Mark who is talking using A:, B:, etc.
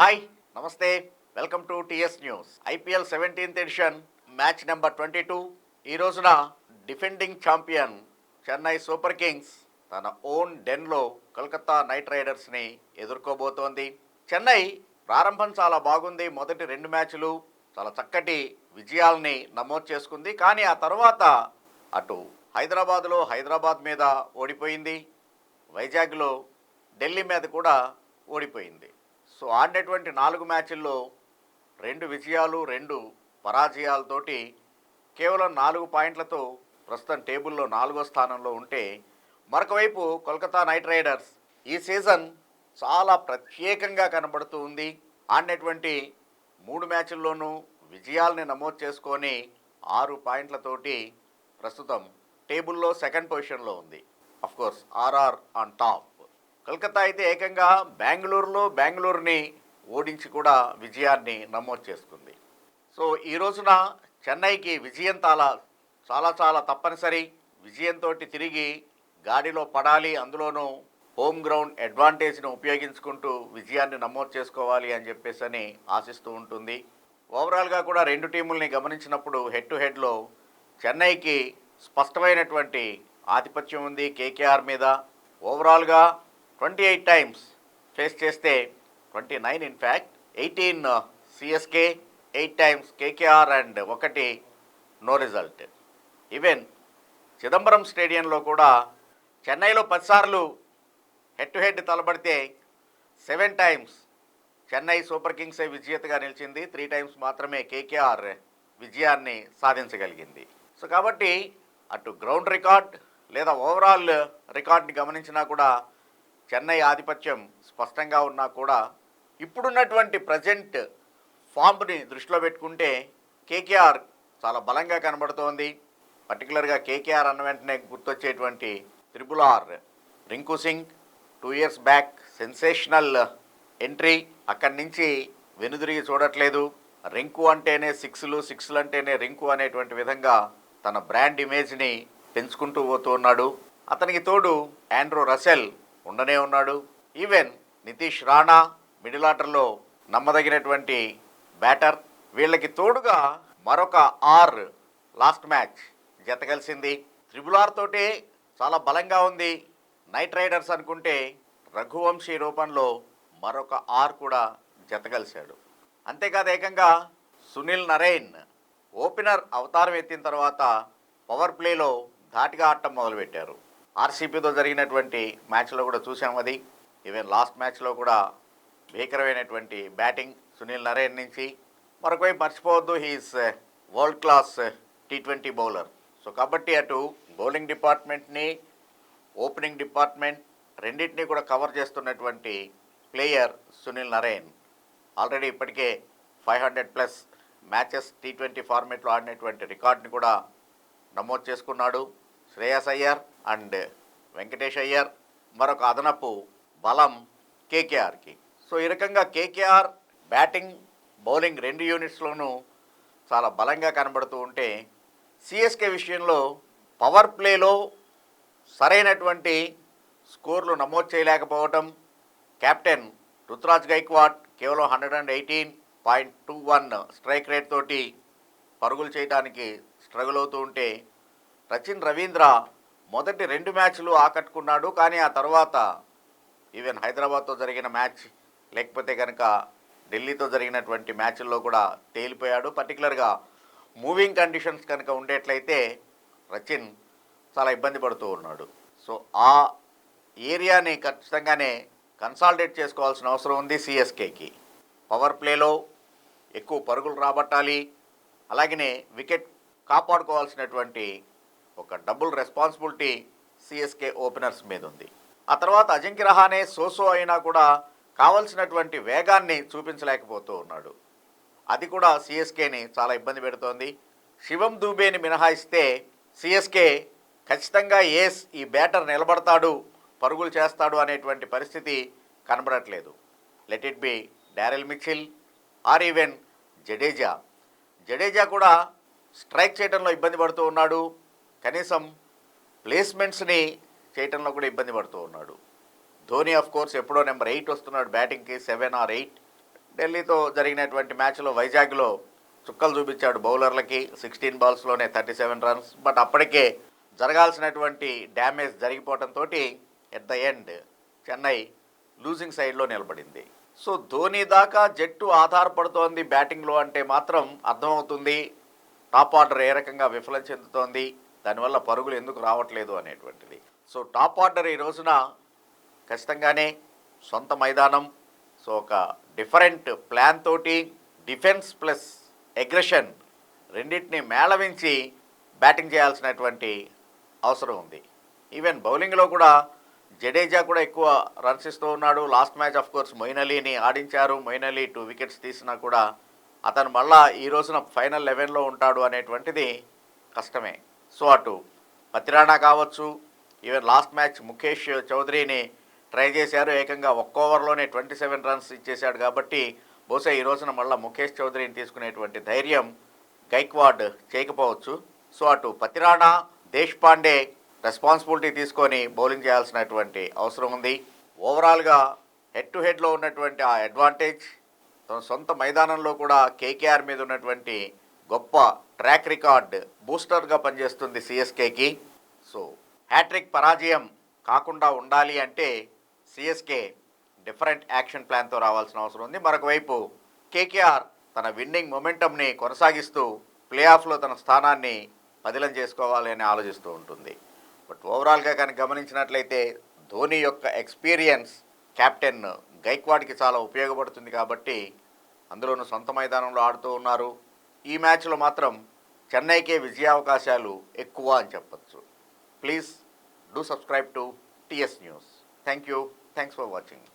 A: Hi నమస్తే. Welcome to TS news. IPL seventeenth edition match number twenty two ఈ రోజున defending champion Chennai super kings తన own డెన్లో Calcutta night రైడర్స్ని ఎదుర్కోబోతోంది. చెన్నై ప్రారంభం చాలా బాగుంది. మొదటి రెండు మ్యాచ్లు చాలా చక్కటి విజయాల్ని నమోదు చేసుకుంది. కానీ ఆ తర్వాత అటు హైదరాబాద్లో హైదరాబాద్ మీద ఓడిపోయింది. వైజాగ్లో ఢిల్లీ మీద కూడా ఓడిపోయింది. సో ఆడినటువంటి నాలుగు మ్యాచ్ల్లో రెండు విజయాలు రెండు పరాజయాలతోటి కేవలం నాలుగు పాయింట్లతో ప్రస్తుతం టేబుల్లో నాలుగో స్థానంలో ఉంటే మరొకవైపు కోల్కతా నైట్ రైడర్స్ ఈ సీజన్ చాలా ప్రత్యేకంగా కనబడుతూ ఉంది. ఆడినటువంటి మూడు మ్యాచ్ల్లోనూ విజయాల్ని నమోదు చేసుకొని ఆరు పాయింట్లతోటి ప్రస్తుతం టేబుల్లో సెకండ్ పొజిషన్లో ఉంది. Of course RR on top Calcutta అయితే ఏకంగా బెంగళూరులో బెంగళూరుని ఓడించి కూడా విజయాన్ని నమోదు చేసుకుంది. సో ఈ రోజున చెన్నైకి విజయం తాలా చాలా చాలా తప్పనిసరి. విజయంతో తిరిగి గాడిలో పడాలి అందులోనూ హోమ్ గ్రౌండ్ అడ్వాంటేజ్ను ఉపయోగించుకుంటూ విజయాన్ని నమోదు చేసుకోవాలి అని చెప్పేసి అని ఆశిస్తూ ఉంటుంది. ఓవరాల్గా కూడా రెండు టీముల్ని గమనించినప్పుడు హెడ్ టు హెడ్లో చెన్నైకి స్పష్టమైనటువంటి ఆధిపత్యం ఉంది కేకేఆర్ మీద. ఓవరాల్గా ట్వంటీ ఎయిట్ టైమ్స్ ఫేస్ చేస్తే twenty nine in fact eighteen uh, CSK eight times KKR and ఒకటి నో రిజల్ట్ ఈవెన్ చిదంబరం స్టేడియంలో కూడా చెన్నైలో పదిసార్లు హెడ్ టు హెడ్ తలబడితే సెవెన్ టైమ్స్ చెన్నై సూపర్ కింగ్సే విజేతగా నిలిచింది. త్రీ టైమ్స్ మాత్రమే కేకేఆర్ విజయాన్ని సాధించగలిగింది. సో కాబట్టి అటు గ్రౌండ్ రికార్డ్ లేదా ఓవరాల్ రికార్డ్ని గమనించినా కూడా చెన్నై ఆధిపత్యం స్పష్టంగా ఉన్నా కూడా ఇప్పుడున్నటువంటి ప్రజెంట్ ఫామ్ని దృష్టిలో పెట్టుకుంటే కేకేఆర్ చాలా బలంగా కనబడుతోంది. పర్టికులర్గా కేకేఆర్ అన్న వెంటనే గుర్తొచ్చేటువంటి triple R Rinku Singh two years back sensational entry అక్కడి నుంచి వెనుదిరిగి చూడట్లేదు. రింకు అంటేనే సిక్స్లు సిక్స్లు అంటేనే రింకు అనేటువంటి విధంగా తన బ్రాండ్ ఇమేజ్ని పెంచుకుంటూ పోతూ ఉన్నాడు. అతనికి తోడు ఆండ్రూ రసెల్ ఉండనే ఉన్నాడు. ఈవెన్ నితీష్ రాణా మిడిల్ ఆర్డర్లో నమ్మదగినటువంటి బ్యాటర్ వీళ్ళకి తోడుగా మరొక ఆర్ లాస్ట్ మ్యాచ్ జత కలిసింది. త్రిబుల్ ఆర్ తోటే చాలా బలంగా ఉంది. నైట్ రైడర్స్ అనుకుంటే రఘువంశీ రూపంలో మరొక ఆర్ కూడా జత కలిశాడు. అంతేకాదు ఏకంగా సునీల్ నరేన్ ఓపెనర్ అవతారం ఎత్తిన తర్వాత పవర్ ప్లేలో ధాటిగా ఆడటం మొదలుపెట్టారు. ఆర్సీపీతో జరిగినటువంటి మ్యాచ్లో కూడా చూసాం అది. ఈవెన్ లాస్ట్ మ్యాచ్లో కూడా భీకరమైనటువంటి బ్యాటింగ్ సునీల్ నరేన్ నుంచి. మరొకవైపు మర్చిపోవద్దు he's world class T twenty bowler so కాబట్టి అటు బౌలింగ్ డిపార్ట్మెంట్ని ఓపెనింగ్ డిపార్ట్మెంట్ రెండింటినీ కూడా కవర్ చేస్తున్నటువంటి ప్లేయర్ సునీల్ నరేన్. ఆల్రెడీ ఇప్పటికే five hundred plus matches T twenty ఫార్మేట్లో ఆడినటువంటి రికార్డ్ని కూడా నమోదు చేసుకున్నాడు. శ్రేయస్ అయ్యర్ అండ్ వెంకటేష్ అయ్యర్ మరొక అదనపు బలం కేకేఆర్కి. సో ఈ రకంగా కేకేఆర్ బ్యాటింగ్ బౌలింగ్ రెండు యూనిట్స్లోనూ చాలా బలంగా కనబడుతూ ఉంటే సిఎస్కే విషయంలో పవర్ ప్లేలో సరైనటువంటి స్కోర్లు నమోదు చేయలేకపోవటం కెప్టెన్ రుతురాజ్ గైక్వాడ్ కేవలం hundred and eighteen point two one strike rate తోటి పరుగులు చేయడానికి స్ట్రగుల్ అవుతూ ఉంటే రచిన్ రవీంద్ర మొదటి రెండు మ్యాచ్లు ఆకట్టుకున్నాడు కానీ ఆ తర్వాత ఈవెన్ హైదరాబాద్తో జరిగిన మ్యాచ్ లేకపోతే కనుక ఢిల్లీతో జరిగినటువంటి మ్యాచ్ల్లో కూడా తేలిపోయాడు. పర్టికులర్గా మూవింగ్ కండిషన్స్ కనుక ఉండేట్లయితే రచిన్ చాలా ఇబ్బంది పడుతూ ఉన్నాడు. సో ఆ ఏరియాని ఖచ్చితంగానే కన్సాలిడేట్ చేసుకోవాల్సిన అవసరం ఉంది సిఎస్కేకి. పవర్ ప్లేలో ఎక్కువ పరుగులు రాబట్టాలి అలాగనే వికెట్ కాపాడుకోవాల్సినటువంటి ఒక డబుల్ రెస్పాన్సిబిలిటీ సిఎస్కే ఓపెనర్స్ మీద ఉంది ఆ తర్వాత అజింక్య రహానే సోసో అయినా కూడా కావలసినటువంటి వేగాన్ని చూపించలేకపోతూ ఉన్నాడు. అది కూడా సిఎస్కేని చాలా ఇబ్బంది పెడుతోంది. శివం దూబేని మినహాయిస్తే సిఎస్కే ఖచ్చితంగా ఏస్ ఈ బ్యాటర్ నిలబడతాడు పరుగులు చేస్తాడు అనేటువంటి పరిస్థితి కనబడట్లేదు. Let it be Daryl Mitchell or even Jadeja. Jadeja కూడా స్ట్రైక్ చేయడంలో ఇబ్బంది పడుతూ ఉన్నాడు. కనీసం ప్లేస్మెంట్స్ని చేయటంలో కూడా ఇబ్బంది పడుతూ ఉన్నాడు. ధోని ఆఫ్ కోర్స్ ఎప్పుడో నెంబర్ ఎయిట్ వస్తున్నాడు బ్యాటింగ్కి సెవెన్ ఆర్ ఎయిట్. ఢిల్లీతో జరిగినటువంటి మ్యాచ్లో వైజాగ్లో చుక్కలు చూపించాడు బౌలర్లకి సిక్స్టీన్ బాల్స్లోనే థర్టీ సెవెన్ రన్స్. బట్ అప్పటికే జరగాల్సినటువంటి damage జరిగిపోవడంతో at the end Chennai losing సైడ్లో నిలబడింది. సో ధోని దాకా జట్టు ఆధారపడుతోంది బ్యాటింగ్లో అంటే మాత్రం అర్థమవుతుంది. టాప్ ఆర్డర్ ఏ రకంగా విఫలం చెందుతోంది. దానివల్ల పరుగులు ఎందుకు రావట్లేదు అనేటువంటిది. సో టాప్ ఆర్డర్ ఈ రోజున ఖచ్చితంగానే సొంత మైదానం సో ఒక డిఫరెంట్ ప్లాన్ తోటి డిఫెన్స్ ప్లస్ అగ్రెషన్ రెండింటిని మేళవించి బ్యాటింగ్ చేయాల్సినటువంటి అవసరం ఉంది. ఈవెన్ బౌలింగ్లో కూడా జడేజా కూడా ఎక్కువ రన్స్ ఇస్తూ ఉన్నాడు. Last match of course Moeen అలీని ఆడించారు. మొయిన్ అలీ టూ వికెట్స్ తీసినా కూడా అతను మళ్ళా ఈ రోజున ఫైనల్ లెవెన్లో ఉంటాడు అనేటువంటిది కష్టమే. సో అటు పతిరాణా కావచ్చు ఈవెన్ లాస్ట్ మ్యాచ్ ముఖేష్ చౌదరిని ట్రై చేశారు ఏకంగా ఒక్క ఓవర్లోనే ట్వంటీ సెవెన్ రన్స్ ఇచ్చేశాడు కాబట్టి బహుశా ఈ రోజున మళ్ళీ ముఖేష్ చౌదరిని తీసుకునేటువంటి ధైర్యం గైక్వాడ్ చేయకపోవచ్చు. సో అటు పతిరాణా దేశ్పాండే రెస్పాన్సిబిలిటీ తీసుకొని బౌలింగ్ చేయాల్సినటువంటి అవసరం ఉంది. ఓవరాల్గా హెడ్ టు హెడ్లో ఉన్నటువంటి ఆ అడ్వాంటేజ్ తన సొంత మైదానంలో కూడా కేకేఆర్ మీద ఉన్నటువంటి గొప్ప ట్రాక్ రికార్డ్ బూస్టర్గా పనిచేస్తుంది సిఎస్కేకి. సో హ్యాట్రిక్ పరాజయం కాకుండా ఉండాలి అంటే సిఎస్కే డిఫరెంట్ యాక్షన్ ప్లాన్తో రావాల్సిన అవసరం ఉంది. మరొక వైపు కేకేఆర్ తన విన్నింగ్ మొమెంటంని కొనసాగిస్తూ ప్లే ఆఫ్లో తన స్థానాన్ని పదిలం చేసుకోవాలి అని ఆలోచిస్తూ ఉంటుంది. బట్ ఓవరాల్గా కానీ గమనించినట్లయితే ధోని యొక్క ఎక్స్పీరియన్స్ కెప్టెన్ గైక్వాడ్కి చాలా ఉపయోగపడుతుంది కాబట్టి అందులోనూ సొంత మైదానంలో ఆడుతూ ఉన్నారు. ఈ మ్యాచ్లో మాత్రం చెన్నైకే విజయావకాశాలు ఎక్కువ అని చెప్పచ్చు. Please do subscribe to TS news thank you thanks for watching